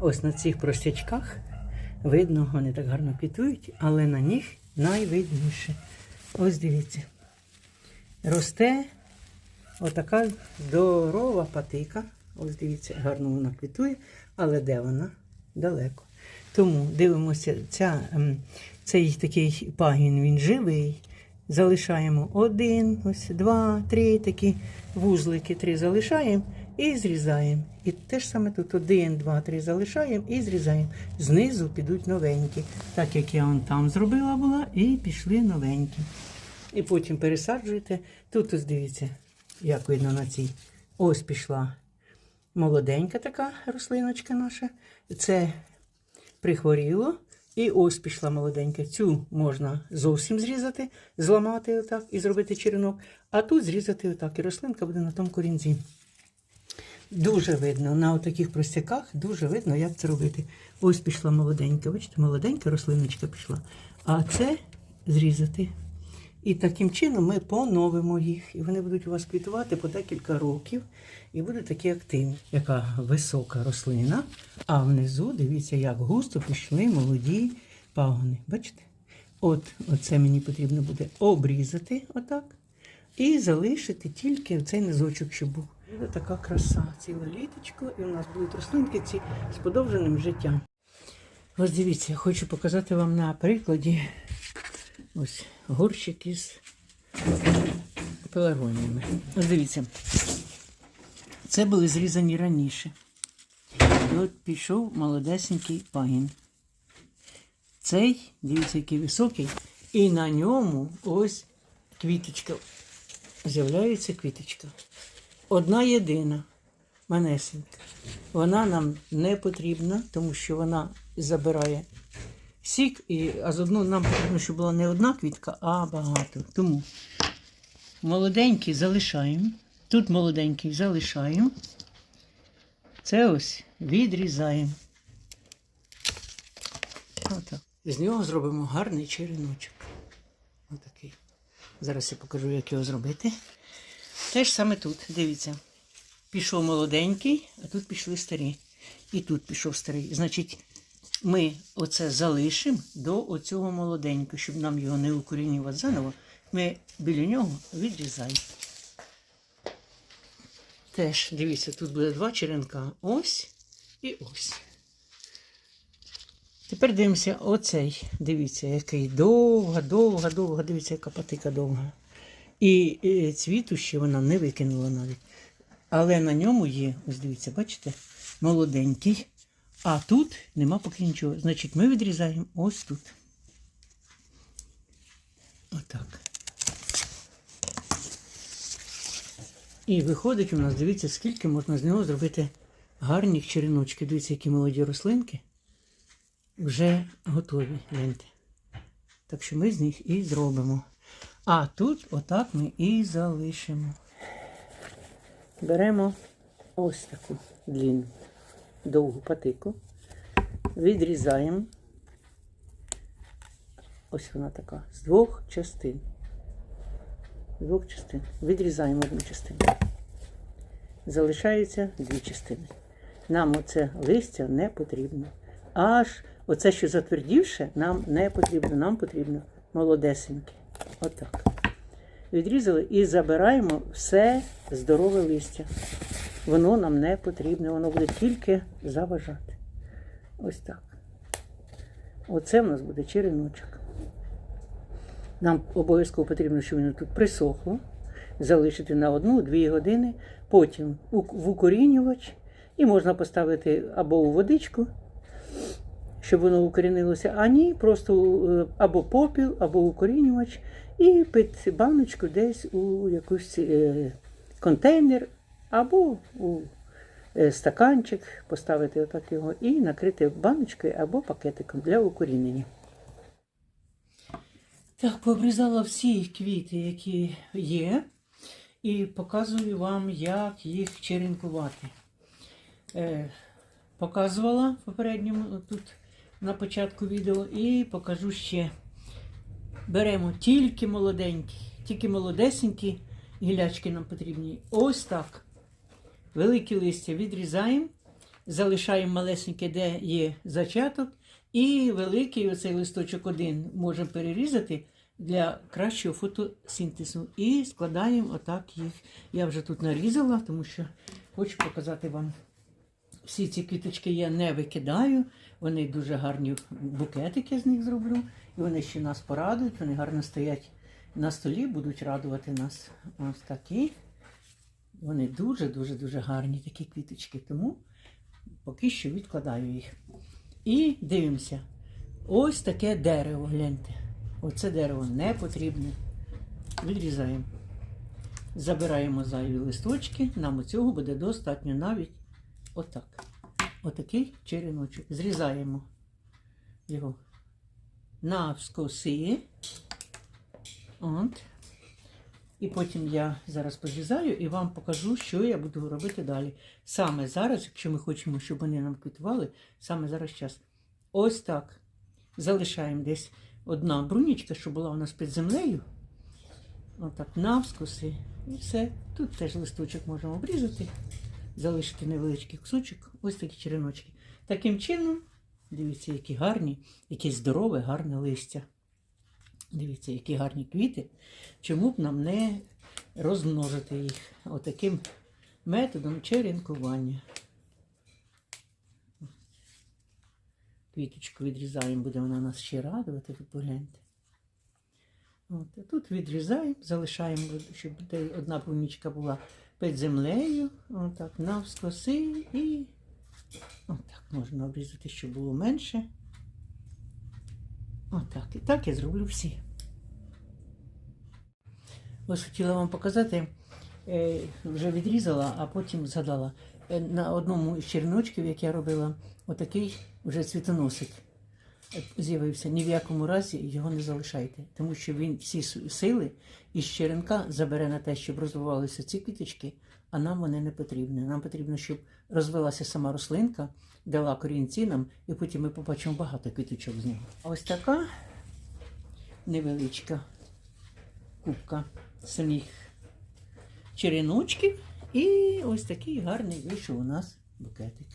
Ось на цих простячках видно, вони так гарно квітують, але на них найвидніше. Ось дивіться. Росте отака здорова патика. Ось дивіться, гарно вона квітує, але де вона? Далеко. Тому дивимося, ця, ем, цей такий пагін, він живий. Залишаємо один, ось два, три такі вузлики, три залишаємо і зрізаємо. І те ж саме тут один, два, три залишаємо і зрізаємо. Знизу підуть новенькі, так як я вон там зробила була, і пішли новенькі. І потім пересаджуєте. Тут ось дивіться, як видно на цій. Ось пішла молоденька така рослиночка наша. Це прихворіло. І ось пішла молоденька. Цю можна зовсім зрізати, зламати отак і зробити черенок. А тут зрізати отак. І рослинка буде на тому корінці. Дуже видно, на таких простяках дуже видно, як це робити. Ось пішла молоденька. Бачите, молоденька рослиночка пішла. А це зрізати. І таким чином ми поновимо їх. І вони будуть у вас квітувати по декілька років. І будуть такі активні. Яка висока рослина. А внизу, дивіться, як густо пішли молоді пагони. Бачите? От, оце мені потрібно буде обрізати отак. І залишити тільки цей низочок, щоб був. Буде така краса, ціле літочко, і у нас будуть рослинки ці з подовженим життям. Ось дивіться, я хочу показати вам на прикладі ось горщик із пеларгоніями. Ось дивіться. Це були зрізані раніше. І от пішов молодесенький пагін. Цей, дивіться, який високий, і на ньому ось квіточка. З'являється квіточка. Одна єдина, манесенька. Вона нам не потрібна, тому що вона забирає сік, і, а з одного нам потрібно, щоб була не одна квітка, а багато. Тому молоденький залишаємо. Тут молоденький залишаємо. Це ось відрізаємо. Отак. З нього зробимо гарний череночок. Отакий. Зараз я покажу, як його зробити. Те ж саме тут, дивіться. Пішов молоденький, а тут пішли старі. І тут пішов старий. Значить, ми оце залишимо до оцього молоденького, щоб нам його не укорінювати заново. Ми біля нього відрізаємо. Теж, дивіться, тут буде два черенка. Ось і ось. Тепер дивимося оцей. Дивіться, який довга, довга, довга. Дивіться, яка патика довга. І, цвіту ще вона не викинула навіть. Але на ньому є, ось дивіться, бачите, молоденький. А тут нема поки нічого. Значить, ми відрізаємо ось тут. Отак. І виходить у нас, дивіться, скільки можна з нього зробити гарних череночків. Дивіться, які молоді рослинки вже готові. Гляньте. Так що ми з них і зробимо. А тут отак ми і залишимо. Беремо ось таку длинну, довгу патику, відрізаємо. Ось вона така, з двох частин. З двох частин. Відрізаємо одну частину. Залишається дві частини. Нам оце листя не потрібно. Аж оце, що затвердівше, нам не потрібно. Нам потрібно молодесеньке. Отак. Відрізали і забираємо все здорове листя. Воно нам не потрібне, воно буде тільки заважати. Ось так. Оце в нас буде череночок. Нам обов'язково потрібно, щоб воно тут присохло, залишити на одну-дві години, потім в укорінювач, і можна поставити або у водичку, щоб воно укорінилося, а ні, просто е, або попіл, або укорінювач, і під баночку десь у якийсь е, контейнер, або у е, стаканчик, поставити отак його і накрити баночкою або пакетиком для укорінення. Так, пообрізала всі квіти, які є, і показую вам, як їх черенкувати. Е, показувала в попередньому тут на початку відео і покажу ще. Беремо тільки молоденькі, тільки молодесенькі гілячки нам потрібні. Ось так. Великі листя відрізаємо залишаємо малесеньке, де є зачаток, і великий оцей листочок один можемо перерізати для кращого фотосинтезу. І складаємо отак їх. Я вже тут нарізала, тому що хочу показати вам. Всі ці квіточки я не викидаю, вони дуже гарні букетики з них зроблю. І вони ще нас порадують, вони гарно стоять на столі, будуть радувати нас. Ось такі. Вони дуже-дуже дуже гарні, такі квіточки. Тому поки що відкладаю їх. І дивимося. Ось таке дерево, гляньте. Оце дерево не потрібне. Відрізаємо. Забираємо зайві листочки. Нам цього буде достатньо навіть отак. Отакий череночок. Зрізаємо його навскоси. От. І потім я зараз позрізаю і вам покажу, що я буду робити далі. Саме зараз, якщо ми хочемо, щоб вони нам квітували, саме зараз час. Ось так. Залишаємо десь одна брунічка, що була у нас під землею. Отак, навскоси. І все. Тут теж листочок можемо обрізати, залишити невеличкий кусочок, ось такі череночки. Таким чином, дивіться, які гарні, яке здорове, гарне листя. Дивіться, які гарні квіти. Чому б нам не розмножити їх отаким методом черенкування. Квіточку відрізаємо, буде вона нас ще радувати, ви погляньте. От, тут відрізаємо, залишаємо, щоб одна помічка була під землею. Отак, навскоси і отак можна обрізати, щоб було менше. Отак. І так я зроблю всі. Ось хотіла вам показати, е, вже відрізала, а потім згадала. Е, На одному з черночків, як я робила, отакий вже цвітоносик з'явився. Ні в якому разі його не залишайте, тому що він всі сили із черенка забере на те, щоб розвивалися ці квіточки, а нам вони не потрібні. Нам потрібно, щоб розвилася сама рослинка, дала корінці нам, і потім ми побачимо багато квіточок з нього. Ось така невеличка кубка самих череночків. І ось такий гарний вийшов у нас букетик.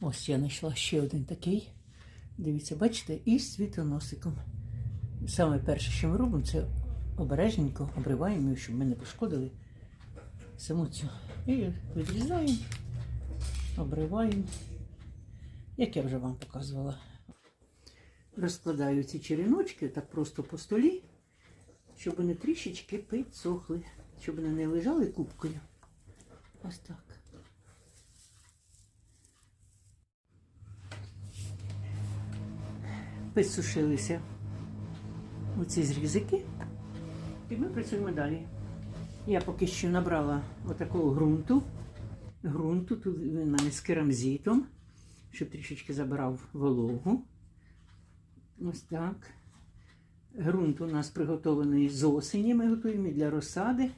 Ось я знайшла ще один такий. Дивіться, бачите, із світоносиком. Саме перше, що ми робимо, це обережненько обриваємо, щоб ми не пошкодили саму цю. І відрізаємо, обриваємо, як я вже вам показувала. Розкладаю ці череночки так просто по столі, щоб вони трішечки підсохли, щоб вони не лежали кубкою. Ось так. Підсушилися оці зрізики. І ми працюємо далі. Я поки що набрала отакого ґрунту. Ґрунту, тут він мене з керамзитом, щоб трішечки забирав вологу. Ось так. Грунт у нас приготований з осені, ми готуємо і для розсади.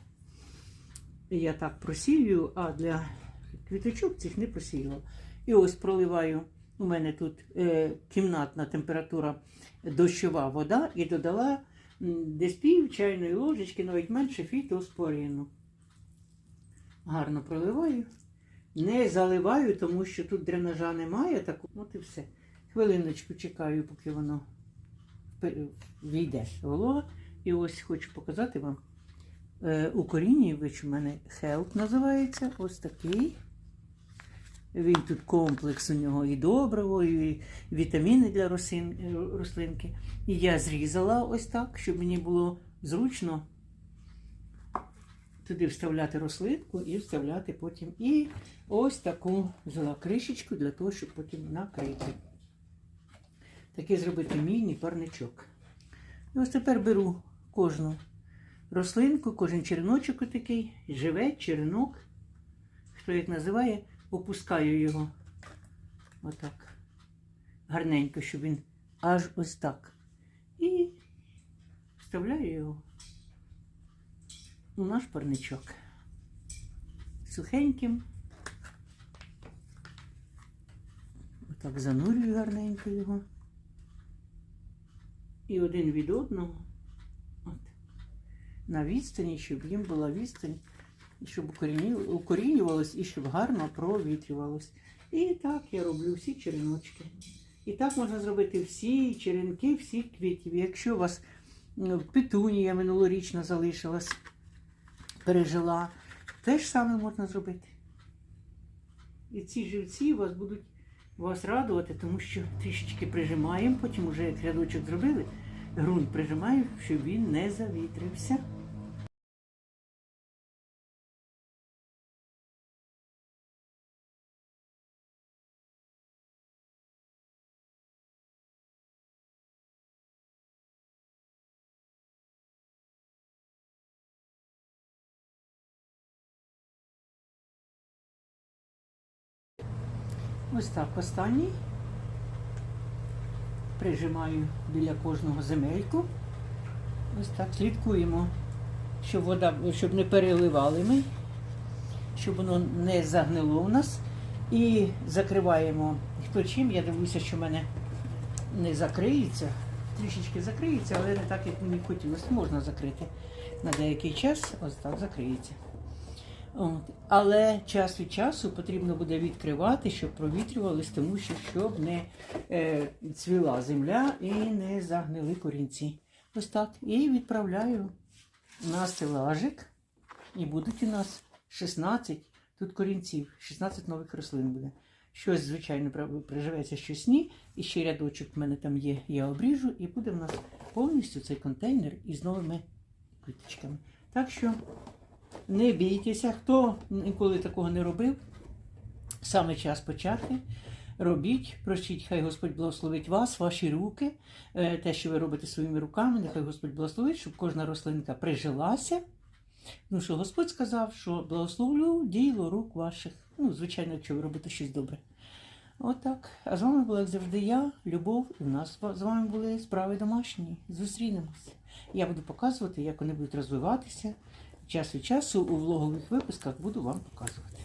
Я так просію, а для квіточок цих не просіювала. І ось проливаю. У мене тут е, кімнатна температура дощова вода і додала десь пів чайної ложечки, навіть менше фітоспорину. Гарно проливаю. Не заливаю, тому що тут дренажа немає. Так, от і все. Хвилиночку чекаю, поки воно війде волога. І ось хочу показати вам. Е, укорінювач у мене Help називається. Ось такий. Він тут комплекс у нього і добриво, і вітаміни для рослин, е, рослинки. І я зрізала ось так, щоб мені було зручно туди вставляти рослинку і вставляти потім. І ось таку взяла кришечку для того, щоб потім накрити. Такий зробити міні парничок. І ось тепер беру кожну рослинку, кожен череночок такий, живе черенок, хто як називає, опускаю його отак. Гарненько, щоб він аж ось так. І вставляю його у наш парничок. Сухеньким. Отак занурюю гарненько його. І один від одного. От. На відстані, щоб їм була відстань щоб укорінювалось і щоб гарно провітрювалось. І так я роблю всі череночки. І так можна зробити всі черенки, всі квітів. Якщо у вас петунія минулорічна залишилась, пережила, те ж саме можна зробити. І ці живці вас будуть вас радувати, тому що трішечки прижимаємо, потім уже як рядочок зробили, ґрунт прижимаємо, щоб він не завітрився. Ось так останній. Прижимаю біля кожного земельку. Ось так слідкуємо, щоб вода, щоб не переливали ми, щоб воно не загнило у нас. І закриваємо хто чим. Я дивлюся, що в мене не закриється. Трішечки закриється, але не так, як мені хотілося. Можна закрити на деякий час, ось так закриється. От. Але час від часу потрібно буде відкривати, щоб провітрювалось, тому що щоб не е, цвіла земля і не загнили корінці. Ось так. І відправляю на стелажик. І будуть у нас 16 тут корінців, 16 нових рослин буде. Щось, звичайно, при- приживеться, щось ні. І ще рядочок в мене там є, я обріжу, і буде в нас повністю цей контейнер із новими квіточками. Так що не бійтеся, хто ніколи такого не робив, саме час почати. Робіть, прощіть, хай Господь благословить вас, ваші руки, е, те, що ви робите своїми руками, нехай Господь благословить, щоб кожна рослинка прижилася. Ну що Господь сказав, що благословлю діло рук ваших. Ну, звичайно, якщо ви робите щось добре. Отак. А з вами була, як завжди, я, Любов, і в нас з вами були справи домашні. Зустрінемось. Я буду показувати, як вони будуть розвиватися. Час від часу у влогових випусках буду вам показувати.